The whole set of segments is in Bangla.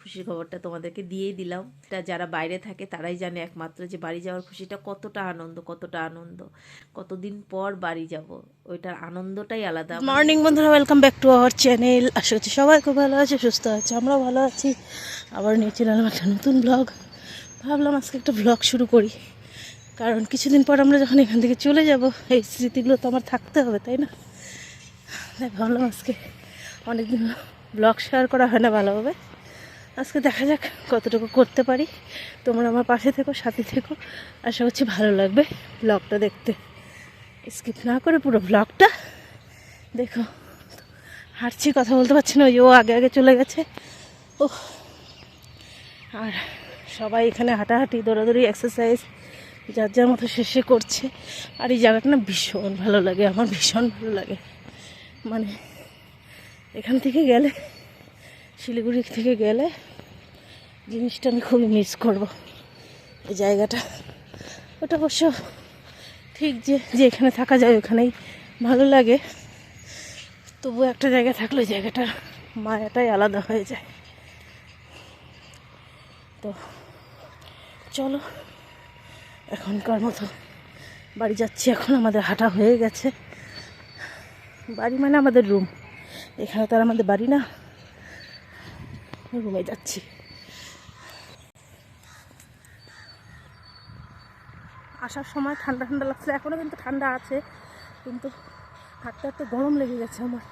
খুশির খবরটা তোমাদেরকে দিয়েই দিলাম। এটা যারা বাইরে থাকে তারাই জানে একমাত্র যে বাড়ি যাওয়ার খুশিটা কতটা আনন্দ কতটা আনন্দ। কতদিন পর বাড়ি যাব, ওইটার আনন্দটাই আলাদা। মর্নিং বন্ধুরা welcome back to our channel আশা করছি সবাই খুব ভালো আছে, সুস্থ আছে, আমরাও ভালো আছি। আবার নিয়ে চলে এলাম একটা নতুন ব্লগ ভাবলাম আজকে একটা ব্লগ শুরু করি। কারণ কিছুদিন পর আমরা যখন এখান থেকে চলে যাব, এই স্মৃতিগুলো তো আমার থাকতে হবে, তাই না? ভাবলাম আজকে অনেকদিন ব্লগ শেয়ার করা হয় না ভালোভাবে। আজকে দেখা যাক কতটুকু করতে পারি। তোমরা আমার পাশে থেকো, সাথে থেকো। আশা করছি ভালো লাগবে ব্লগটা দেখতে। স্কিপ না করে পুরো ব্লগটা দেখো। হাঁটছি, কথা বলতে পারছি না, ওই ও আগে আগে চলে গেছে। ও আর সবাই এখানে হাঁটাহাঁটি, দৌড়াদৌড়ি এক্সারসাইজ যার যার মতো শেষে করছে। আর এই জায়গাটা না ভীষণ ভালো লাগে, আমার ভীষণ ভালো লাগে। মানে এখান থেকে গেলে, শিলিগুড়ি থেকে গেলে জিনিসটা আমি খুবই মিস করব। এই জায়গাটা। ওটা অবশ্য ঠিক যে যে এখানে থাকা যায় ওখানেই ভালো লাগে। তবু একটা জায়গা থাকলে ওই জায়গাটার মায়াটাই আলাদা হয়ে যায়। তো চলো, এখনকার মতো বাড়ি যাচ্ছি। এখন আমাদের হাঁটা হয়ে গেছে। বাড়ি মানে আমাদের রুম এখানে তো আর আমাদের বাড়ি না। রুমে যাচ্ছি। আসার সময় ঠান্ডা ঠান্ডা লাগছে। এখনও কিন্তু ঠান্ডা আছে, কিন্তু হাঁটতে হাঁটতে গরম লেগে গেছে আমার।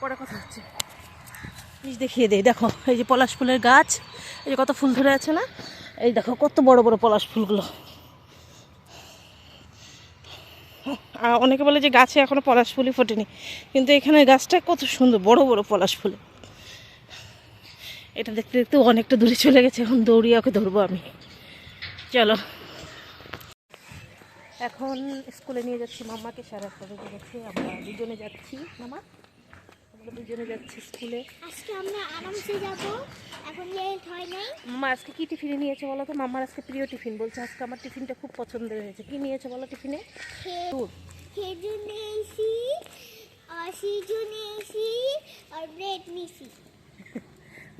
পরে কথা হচ্ছে। জিনিস দেখিয়ে দেই। দেখো, এই যে পলাশ ফুলের গাছ, এই যে কত ফুল ধরে আছে না? এই দেখো, কত বড় বড় পলাশ ফুলগুলো। অনেকে বলে যে গাছে এখনও পলাশ ফুলই ফোটেনি, কিন্তু এখানে গাছটা কত সুন্দর, বড় বড় পলাশ ফুলে। এটা দেখতে দেখতে অনেকটা দূরে চলে গেছে, এখন দৌড়িয়ে ওকে ধরবো আমি। চলো। এখন স্কুলে নিয়ে যাচ্ছি মাম্মাকে সারা করে গেছে আমরা দুজনে যাচ্ছি। মামা আমরা দুজনে যাচ্ছি স্কুলে। আজকে আমরা আরামসে যাব এখন লেট হয় নাই। মাম্মা আজকে কি টিফিনে নিয়েছে বলো তো? মাম্মার আজকে প্রিয় টিফিন বলছে আজকে আমার টিফিনটা খুব পছন্দের হয়েছে। কি নিয়েছে বলো টিফিনে? দুধ। খেজুর নিয়েছি আর সিজু নিয়েছি আর ব্রেড নিয়েছি।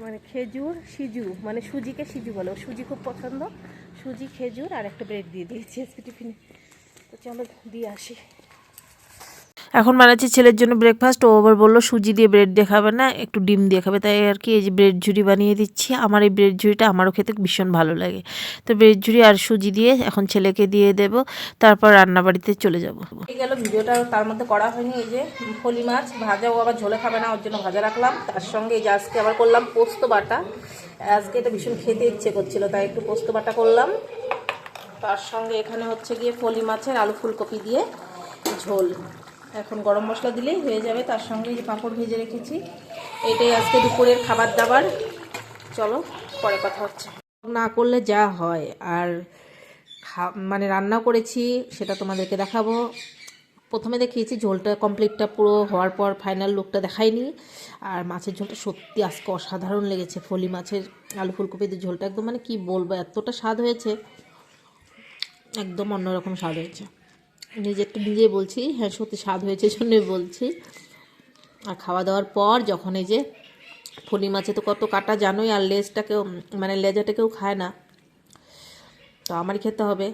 মানে খেজুর সিজু মানে সুজিকে সিজু বলে। সুজি খুব পছন্দ। সুজি খেজুর আর একটা ব্রেড দিয়ে দিয়েছি আজকে টিফিনে। তো চলো দিয়ে আসি। এখন বানাচ্ছি ছেলের জন্য ব্রেকফাস্ট ও আবার বলল, সুজি দিয়ে ব্রেড দিয়ে খাবে না, একটু ডিম দিয়ে খাবে। তাই আর কি, এই যে ব্রেড ঝুড়ি বানিয়ে দিচ্ছি। আমার এই ব্রেড ঝুড়িটা আমারও খেতে ভীষণ ভালো লাগে। তো ব্রেড ঝুড়ি আর সুজি দিয়ে এখন ছেলেকে দিয়ে দেব, তারপর রান্নাবাড়িতে চলে যাব। এই গেল ভিডিওটা, তার মধ্যে করা হয়নি এই যে ফলি মাছ, ভাজা ও আবার ঝোলে খাবে না, ওর জন্য ভাজা রাখলাম। তার সঙ্গে এই যে আজকে আবার করলাম পোস্ত বাটা। আজকে এটা ভীষণ খেতে ইচ্ছে করছিল, তাই একটু পোস্ত বাটা করলাম। তার সঙ্গে এখানে হচ্ছে গিয়ে ফলি মাছের আলু ফুলকপি দিয়ে ঝোল। এখন গরম মশলা দিলেই হয়ে যাবে, তার সঙ্গে যে পাঁপড় ভেজে রেখেছি। এটাই আজকে দুপুরের খাবার দাবার। চলো, পরে কথা হচ্ছে। না করলে যা হয়, আর মানে রান্না করেছি, সেটা তোমাদেরকে দেখাবো। প্রথমে দেখিয়েছি ঝোলটা কমপ্লিটটা পুরো হওয়ার পর ফাইনাল লুকটা দেখাইনি। আর মাছের ঝোলটা সত্যি আজকে অসাধারণ লেগেছে, ফলি মাছের আলু ফুলকপিতে ঝোলটা একদম মানে কি বলব, এতটা স্বাদ হয়েছে, একদম অন্যরকম স্বাদ হয়েছে। নিজেরটা নিজে বলছি হ্যাঁ সত্যি স্বাদ হয়েছে জন্যই বলছি। আর খাওয়া দাওয়ার পর যখন এই যে ফলি মাছে তো কত কাটা জানোই, আর লেজটাকেও মানে লেজাটাকেও খায় না। তো আমার খেতে হবে।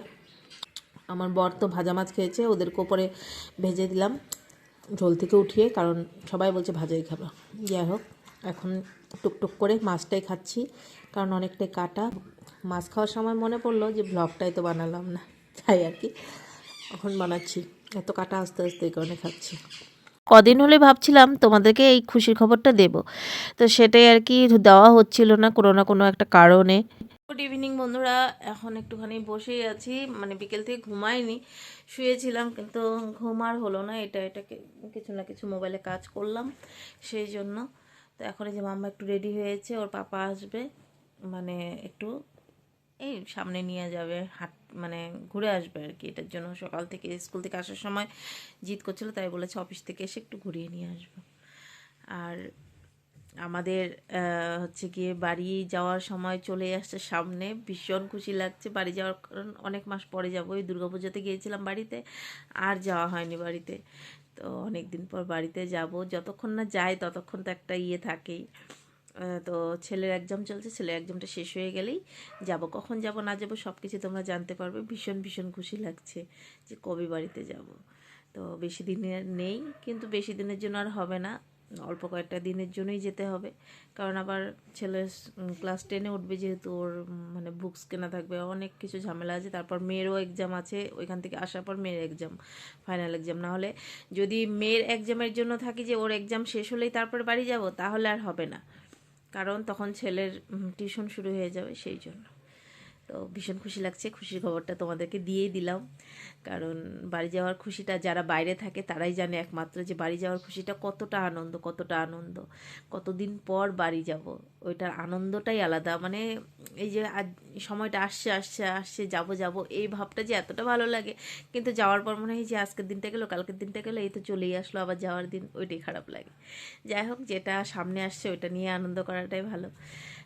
আমার বর তো ভাজা মাছ খেয়েছে ওদের ওপরে ভেজে দিলাম, ঝোল থেকে উঠিয়ে, কারণ সবাই বলছে ভাজাই খাবা। যাই হোক, এখন টুকটুক করে মাছটাই খাচ্ছি, কারণ অনেকটাই কাটা। মাছ খাওয়ার সময় মনে পড়ল যে ব্লগটাই তো বানালাম না, তাই আর কি। এখন বানাচ্ছি। এত কাটা আস্তে আস্তে এই কারণে খাচ্ছি। কদিন হলে ভাবছিলাম তোমাদেরকে এই খুশির খবরটা দেব। তো সেটাই আর কি দেওয়া হচ্ছিল না কোনো না কোনো একটা কারণে। গুড ইভিনিং বন্ধুরা এখন একটুখানি বসেই আছি। মানে বিকেল থেকে ঘুমাইনি শুয়েছিলাম কিন্তু ঘুম আর হলো না। এটা এটাকে কিছু না কিছু মোবাইলে কাজ করলাম সেই জন্য। তো এখন এই যে মাম্মা একটু রেডি হয়েছে ওর পাপা আসবে। মানে একটু এই সামনে নিয়ে যাবে, হাট মানে ঘুরে আসবে আর কি। এটার জন্য সকাল থেকে, স্কুল থেকে আসার সময় জিদ করছিল, তাই বলেছে অফিস থেকে এসে একটু ঘুরিয়ে নিয়ে আসব। আর আমাদের হচ্ছে গিয়ে বাড়ি যাওয়ার সময় চলে আসছে সামনে। ভীষণ খুশি লাগছে বাড়ি যাওয়ার, কারণ অনেক মাস পরে যাব। ওই দুর্গাপুজোতে গিয়েছিলাম বাড়িতে, আর যাওয়া হয়নি বাড়িতে। তো অনেক দিন পর বাড়িতে যাব। যতক্ষণ না যাই, ততক্ষণ তো একটা ইয়ে থাকেই। তো ছেলের এক্সাম চলছে, ছেলের এক্সামটা শেষ হয়ে গেলেই যাব। কখন যাব, না যাব সব কিছু তোমরা জানতে পারবে। ভীষণ ভীষণ খুশি লাগছে যে কবে বাড়িতে যাব। তো বেশি দিনের নেই, কিন্তু বেশি দিনের জন্য আর হবে না। অল্প কয়েকটা দিনের জন্যই যেতে হবে। কারণ আবার ছেলে ক্লাস টেনে উঠবে যেহেতু ওর মানে বুকস কেনা থাকবে। অনেক কিছু ঝামেলা আছে। তারপর মেয়েরও এক্সাম আছে। ওইখান থেকে আসার পর মেয়ের এক্সাম ফাইনাল এক্সাম না হলে যদি মেয়ের এক্সামের জন্য থাকি যে ওর এক্সাম শেষ হলেই তারপর বাড়ি যাব, তাহলে আর হবে না। কারণ তখন ছেলের টিউশন শুরু হয়ে যাবে সেই জন্য। তো ভীষণ খুশি লাগছে। খুশির খবরটা তোমাদেরকে দিয়েই দিলাম। কারণ বাড়ি যাওয়ার খুশিটা যারা বাইরে থাকে তারাই জানে একমাত্র যে বাড়ি যাওয়ার খুশিটা কতটা আনন্দ কতটা আনন্দ। কতদিন পর বাড়ি যাব, ওইটার আনন্দটাই আলাদা। মানে এই যে আজ সময়টা আসছে আসছে আসছে, যাব যাব, এই ভাবটা যে এতটা ভালো লাগে। কিন্তু যাওয়ার পর মনে হয় যে আজকের দিনটা গেলো, কালকের দিনটা গেলো, এই তো চলেই আসলো, আবার যাওয়ার দিন ওইটাই খারাপ লাগে। যাই হোক, যেটা সামনে আসছে ওইটা নিয়ে আনন্দ করাটাই ভালো।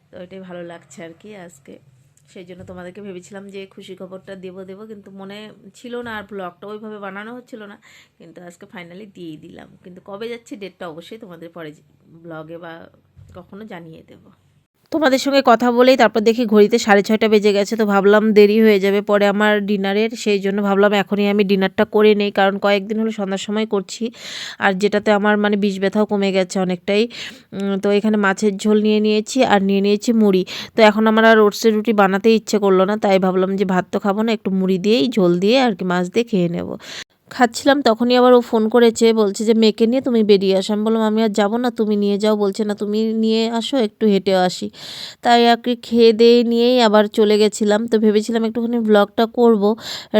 তো ওইটাই ভালো লাগছে আর কি আজকে। সেই জন্য তোমাদেরকে ভেবেছিলাম যে খুশি খবরটা দেবো দেবো, কিন্তু মনে ছিল না আর ব্লগটা ওইভাবে বানানো হচ্ছিল না। কিন্তু আজকে ফাইনালি দিয়ে দিলাম। কিন্তু কবে যাচ্ছি ডেটটা অবশ্যই তোমাদের পরে ব্লগে বা কখনো জানিয়ে দেবো। তোমাদের সঙ্গে কথা বলেই তারপর দেখি ঘড়িতে সাড়ে ছয়টা বেজে গেছে, তো ভাবলাম দেরি হয়ে যাবে পরে আমার ডিনারের, সেই জন্য ভাবলাম এখনই আমি ডিনারটা করে নেই, কারণ কয়েকদিন হলো সন্ধ্যার সময় করছি আর যেটাতে আমার মানে বিষ ব্যথাও কমে গেছে অনেকটাই। তো এখানে মাছের ঝোল নিয়ে নিয়েছি আর নিয়ে নিয়েছি মুড়ি। তো এখন আমার আর ওটসের রুটি বানাতে ইচ্ছে করল না, তাই ভাবলাম যে ভাত তো খাব না, একটু মুড়ি দিয়েই ঝোল দিয়ে আর কি মাছ দিয়ে খেয়ে নেব। খাচ্ছিলাম, তখনই আবার ও ফোন করেছে, বলছে যে, মেয়েকে নিয়ে তুমি বেরিয়ে আসো। আমি বললাম, আমি আর যাব না, তুমি নিয়ে যাও। বলছে, না, তুমি নিয়ে আসো, একটু হেঁটে আসি। তাই কি খেয়ে দিয়ে নিয়েই আবার চলে গেছিলাম। তো ভেবেছিলাম একটুখানি ব্লগটা করব,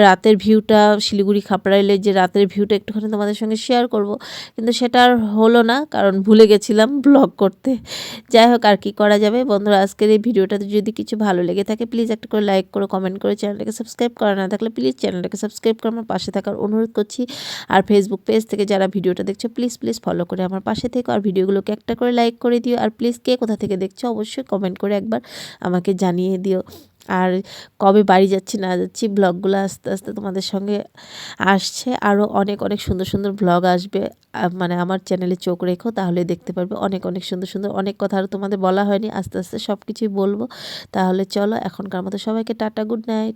রাতের ভিউটা শিলিগুড়ি খাপড়াইলে যে রাতের ভিউটা একটুখানি তোমাদের সঙ্গে শেয়ার করব। কিন্তু সেটা আর হলো না, কারণ ভুলে গেছিলাম ব্লগ করতে। যাই হোক, আর কী করা যাবে? বন্ধুরা, আজকের এই ভিডিওটাতে যদি কিছু ভালো লেগে থাকে প্লিজ একটা করে লাইক করো কমেন্ট করে চ্যানেলটাকে সাবস্ক্রাইব করা না থাকলে প্লিজ চ্যানেলটাকে সাবস্ক্রাইব করে আমার পাশে থাকার অনুরোধ করছি। আর ফেসবুক পেজ থেকে যারা ভিডিওটা দেখছ প্লিজ প্লিজ ফলো করে আমার পাশে থেকো। আর ভিডিওগুলোকে একটা করে লাইক করে দিও। আর প্লিজ কে কোথা থেকে দেখছ, অবশ্যই কমেন্ট করে একবার আমাকে জানিয়ে দিও। আর কবে বাড়ি যাচ্ছি, না যাচ্ছি ব্লগগুলো আস্তে আস্তে তোমাদের সঙ্গে আসছে। আরও অনেক অনেক সুন্দর সুন্দর ব্লগ আসবে। মানে আমার চ্যানেলে চোখ রেখো তাহলে দেখতে পারবে। অনেক অনেক সুন্দর সুন্দর, অনেক কথা আরও তোমাদের বলা হয়নি। আস্তে আস্তে সব কিছুই বলব। তাহলে চলো, এখনকার মতো সবাইকে টাটা গুড নাইট